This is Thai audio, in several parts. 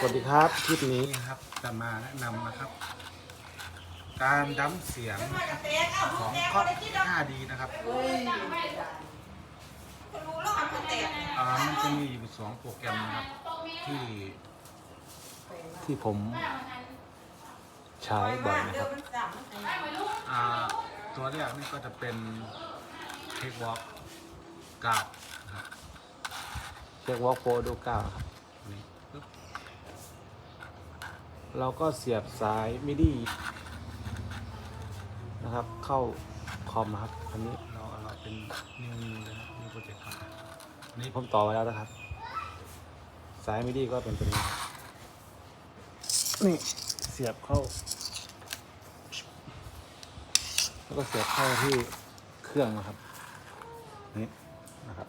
สวัสดีครับคลิปนี้นี่ครับจะมาแนะนำนะครับ การดั้มเสียงของก็ 5D นะครับอ่ามันจะมีอยู่สองโปรแกรมนะครับ ที่ที่ผมใช้บ่อยนะครับอ่าตัวแรกนี่ก็จะเป็น Cakewalk 9นะครับเรียกว่าโฟดูเก้าครับ นี่ปึ๊บ เราก็เสียบสายมิดีนะครับ เข้าคอมครับ อันนี้เราเราเป็นนิวนิวเลยนะนิวโปรเจกต์ครับอันนี้ผมต่อไว้แล้วนะครับ สายมิดีก็เป็นตัวนี้นี่เสียบเข้า แล้วก็เสียบเข้าที่เครื่องนะครับนี่นะครับ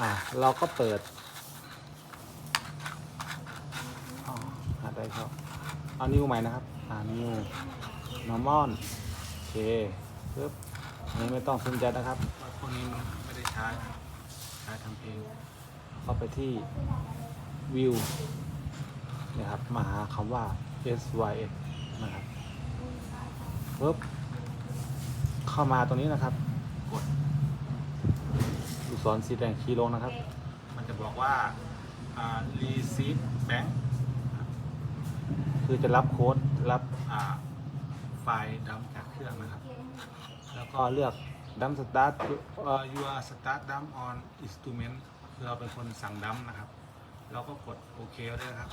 อ่าเราก็เปิดอ๋อหาได้ครับเอานิ้วใหม่นะครับ อ่านิ้ว normal โอเคปึ๊บอันนี้ไม่ต้องสนใจนะครับว่าพวกนี้มันไม่ได้ใช้นะใช้ทำเองเข้าไปที่วิวนะครับมาหาคำว่า S Y S นะครับปึ๊บเข้ามาตรงนี้นะครับกดลู กศรสีแดงคีย์ลงนะครับ มันจะบอกว่า อ่า receive bank คือจะรับโค้ดรับอ่า ไฟล์ดัมจากเครื่องนะครับ แล้วก็เลือกดัมสตาร์ทเอ่อ you are start dump on instrument คือเราเป็นคนสั่งดัมนะครับ เราก็กดโอเคไว้ด้วยนะครับ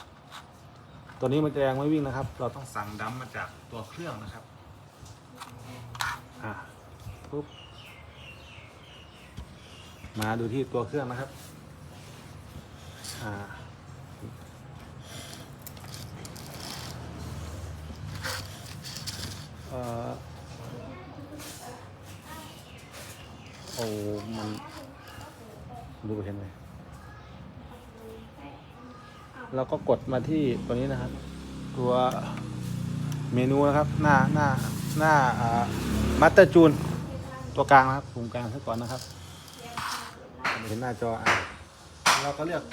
ตัวนี้มันจะยังไม่วิ่งนะครับ เราต้อง ต้องสั่งดัมมาจากตัวเครื่องนะครับ อ่าปุ๊บ มาดูที่ตัวเครื่องนะครับอ่าอ่อโอ้ มันดูเห็นไหมเราก็กดมาที่ตัวนี้นะครับ ตัวเมนูนะครับ หน้าหน้าหน้าอ่ามัตเตอร์จูน ตัวกลางนะครับปุ่มกลางซะก่อนนะครับ เห็นหน้าจออะเราก็เลือก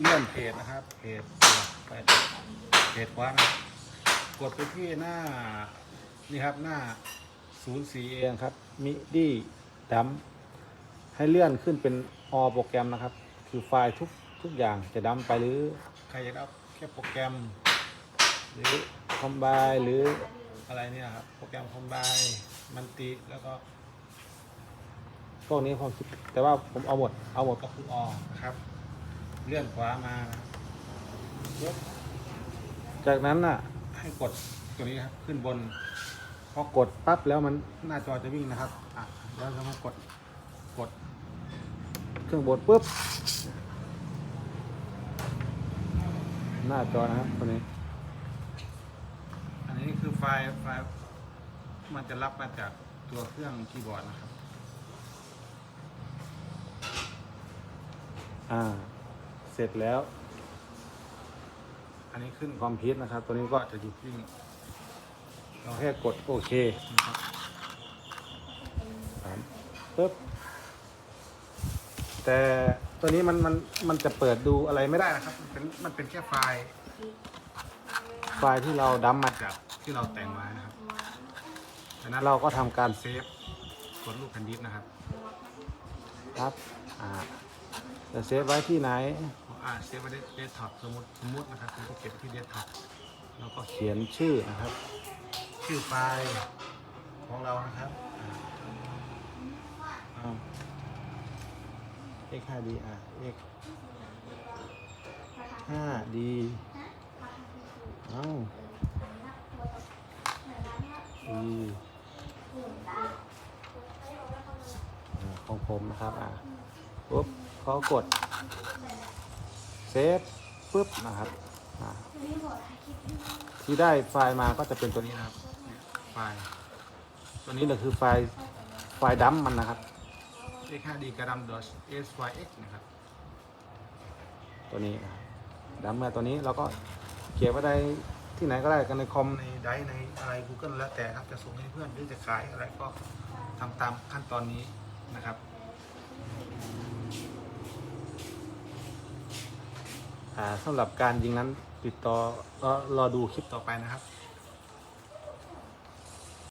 เลื่อนเพจนะครับเพจไปเพจขวานะกดไปที่หน้านี่ครับหน้า04เองครับมิดีดัมให้เลื่อนขึ้นเป็นอโปรแกรมนะครับ คือไฟล์ทุกทุกอย่างจะดัมไปหรือใครจะเอาแค่โปรแกรม หรือคอมไบหรืออะไรเนี่ยครับโปรแกรมคอมไบมันติแล้วก็ พวกนี้ผมคิดแต่ว่าผมเอาหมด เอาหมดก็คือออนะครับ เลื่อนขวามานะครับปึ๊บจากนั้นน่ะ ให้กดตัวนี้ครับ ขึ้นบน พอกดปั๊บแล้วมันหน้าจอจะวิ่งนะครับอะแล้วเรามากดกด เครื่องบดปุ๊บ หน้าจอนะครับตัวนี้ อันนี้คือไฟล์ไฟล์มันจะรับมาจากตัวเครื่องคีย์บอร์ดนะครับ อ่า เสร็จแล้ว อันนี้ขึ้นคอมพิวต์นะครับ ตัวนี้ก็จะหยุดวิ่ง เราแค่กดโอเคนะครับปึ๊บแต่ตัวนี้มันมันมันจะเปิดดูอะไรไม่ได้ได้นะครับ มันเป็นมันเป็นแค่ไฟล์ไฟล์ที่เราดัมมาจากที่เราแต่งไว้นะครับดังนั้นเราก็ทำการเซฟกดลูกแผ่นดิสนะครับ ครับ อ่า จะเซฟไว้ที่ไหน อ่าเซฟไว้ในเดสก์ท็อปสมมติสมมตินะครับผมก็เก็บไว้ที่เดสก์ท็อปแล้วก็เขียนชื่อนะครับ ชื่อไฟล์ของเรานะครับอ่าอ้าว x 5 d อะ x 5 d เอ้า e อ่าของผมนะครับ อะปุ๊บ เขากดเซฟปุ๊บนะครับอ่าที่ได้ไฟล์มาก็จะเป็นตัวนี้นะครับเนี่ยไฟล์ตัวนี้แหละคือไฟล์ไฟล์ดัมมันนะครับ x5d กระดำ .syx นะครับ ตัวนี้นะครับดัมเมื่อตัวนี้เราก็เก็บไว้ได้ที่ไหนก็ได้กันในคอมในไดร์ในอะไร Google แล้วแต่ครับจะส่งให้เพื่อนหรือจะขายอะไรก็ทำตามขั้นตอนนี้นะครับ อ่า สำหรับการยิงนั้นติดต่อรอรอดูคลิปต่อไปนะครับ